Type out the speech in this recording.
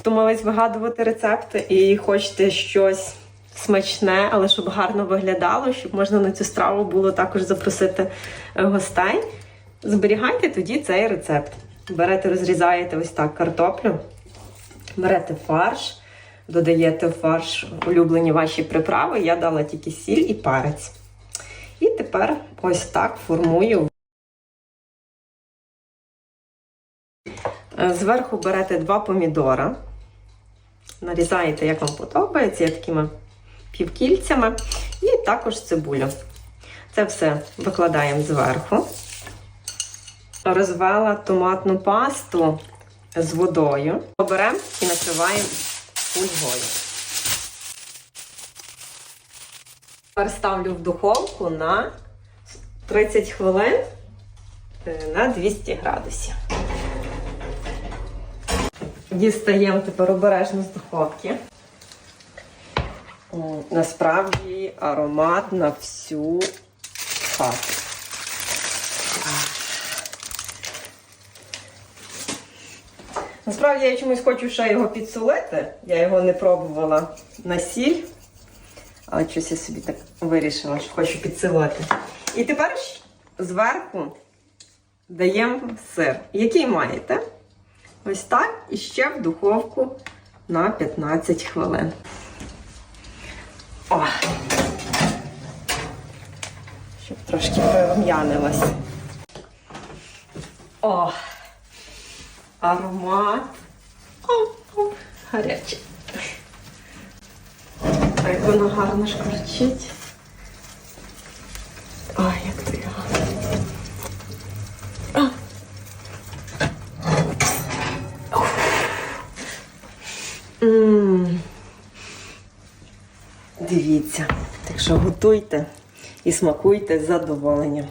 втомились вигадувати рецепти і хочете щось смачне, але щоб гарно виглядало, щоб можна на цю страву було також запросити е, гостей. Зберігайте тоді цей рецепт. Берете, розрізаєте ось так картоплю, берете фарш, додаєте в фарш улюблені ваші приправи. Я дала тільки сіль і перець. І тепер ось так формую. Е, Зверху берете два помідора, нарізаєте, як вам подобається, такими півкільцями, і також цибулю. Це все викладаємо зверху. Розвела томатну пасту з водою. Беремо і накриваємо фольгою. Тепер ставлю в духовку на 30 хвилин е, на 200 градусів. Дістаємо тепер обережно з духовки. Насправді аромат на всю хату. Насправді я чомусь хочу ще його підсолити. Я його не пробувала на сіль. Але щось я собі так вирішила, що хочу підсилити. І тепер зверху даємо сир, який маєте. Ось так і ще в духовку на 15 хвилин. О! Щоб трошки прирум'янилось. О! Аромат. О, о, гарячий. Як воно гарно шкварчить. Дивіться. Так що готуйте і смакуйте з задоволенням.